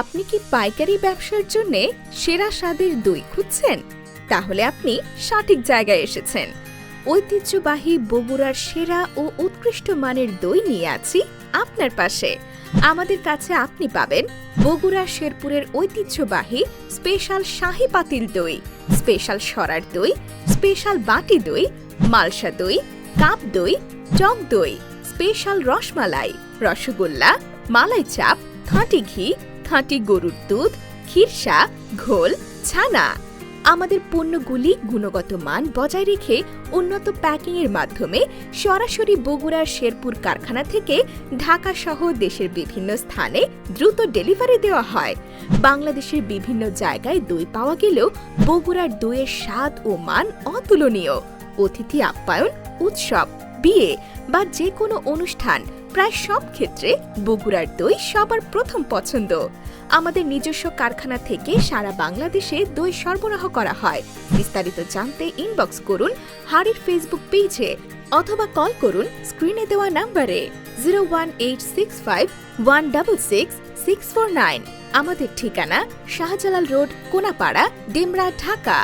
আপনি কি পাইকারি ব্যবসার জন্য সেরা স্বাদের দই খুঁজছেন? তাহলে আপনি সঠিক জায়গায় এসেছেন। ঐতিহ্যবাহী বগুড়ার সেরা ও উৎকৃষ্ট মানের দই নিয়ে আছি আপনার পাশে। আমাদের কাছে আপনি পাবেন বগুড়া শেরপুরের ঐতিহ্যবাহী স্পেশাল শাহি পাতিল দই, স্পেশাল সরার দই, স্পেশাল বাটি দই, মালসা দই, কাপ দই, টক দই, স্পেশাল রসমালাই, রসগোল্লা, মালাই চাপ, খাঁটি ঘি খাঁটি গরুর দুধ ক্ষীরসা ঘোল, ছানা। আমাদের পণ্যগুলি গুণগত মান বজায় রেখে উন্নত প্যাকিংয়ের মাধ্যমে সরাসরি বগুড়ার শেরপুর কারখানা থেকে ঢাকা সহ দেশের বিভিন্ন স্থানে দ্রুত ডেলিভারি দেওয়া হয়। বাংলাদেশের বিভিন্ন জায়গায় দই পাওয়া গেলেও বগুড়ার দইয়ের স্বাদ ও মান অতুলনীয়। অতিথি আপ্যায়ন, উৎসব, বিয়ে বা যে কোনো অনুষ্ঠান প্রায় সব ক্ষেত্রে বগুড়ার দই সবার প্রথম পছন্দ। আমাদের নিজস্ব কারখানা থেকে সারা বাংলাদেশে দই সরবরাহ করা হয়। বিস্তারিত জানতে ইনবক্স করুন হাড়ির ফেসবুক পেজে অথবা কল করুন স্ক্রিনে দেওয়া নাম্বারে zero one eight six five one six six four nine আমাদের ঠিকানা শাহজালাল রোড, কোনাপাড়া, ডেমরা, ঢাকা।